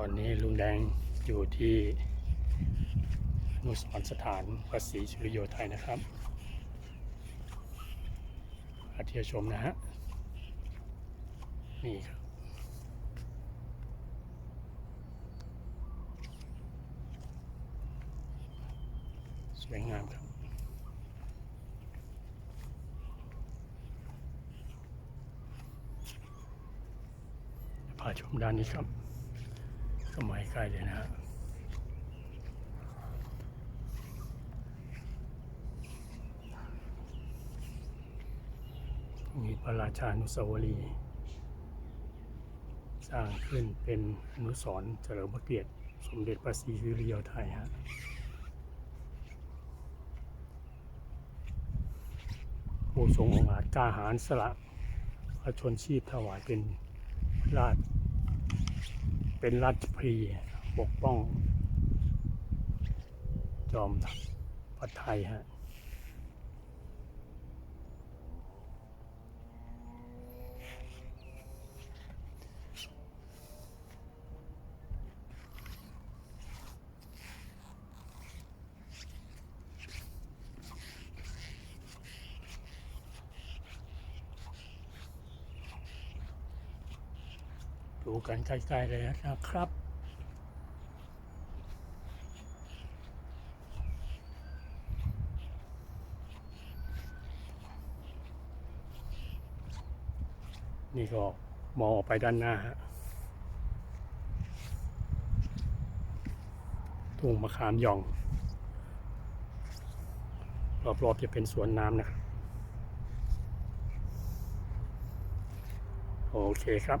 อนนี้ลุงแดงอยู่ที่นุสรสถานพระศรีสุริโยไทยนะครับอาเที่ยวชมนะฮะ นี่ครับสวยงามครับพาชมด้านนี้ครับ ก็มาใกล้เลยนะฮะมีพระราชานุสาวรีย์สร้างขึ้นเป็นอนุสรณ์เฉลิมพระเกียรติ สมเด็จพระศรีสุริโยไทยฮะผู้ทรงองอาจกล้าหาญสละพระชนชีพถวายเป็นราช เป็นราชพรีปกป้อง จอมพระไทยฮะ ดูกันใกล้ๆเลยนะครับนี่ก็มองออกไปด้านหน้าฮะทุ่งมะขามหยอง รอบๆจะเป็นสวนน้ำนะโอเคครับ